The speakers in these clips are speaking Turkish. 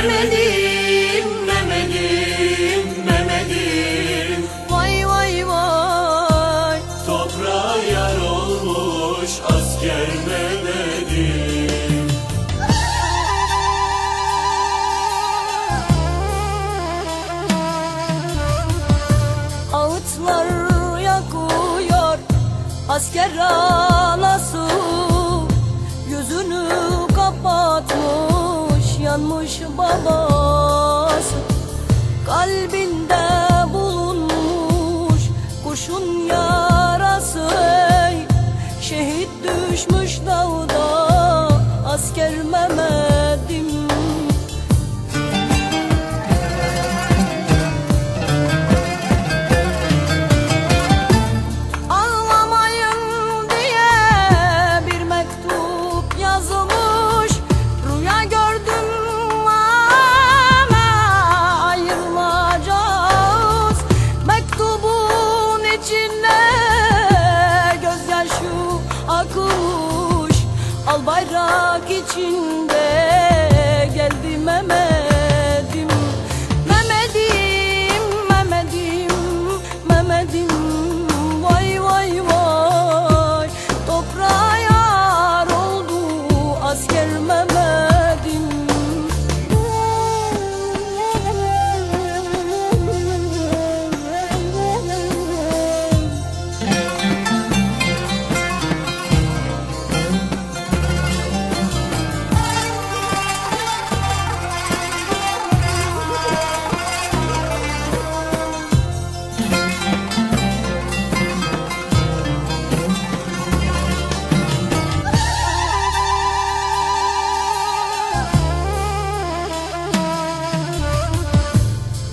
Mehmet'im, Mehmet'im, Mehmet'im Vay vay vay. Toprağa yar olmuş asker Mehmet'im Ağıtlar yakıyor Asker anası Yanmış babası. Kalbinde İçinde gözyaşı akmış Al bayrak içinde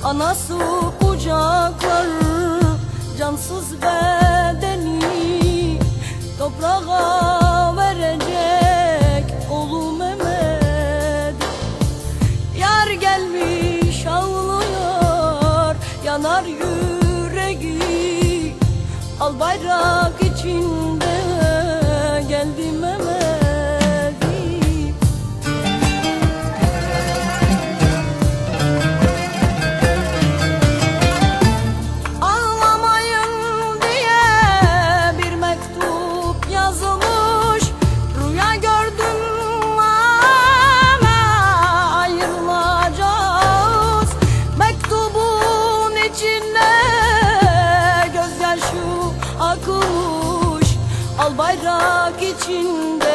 Anası kucaklar cansız bedeni Toprağa verecek oğlu Mehmet. Yar gelmiş ağlıyor yanar yüreği Al bayrak içinde bayrak içinde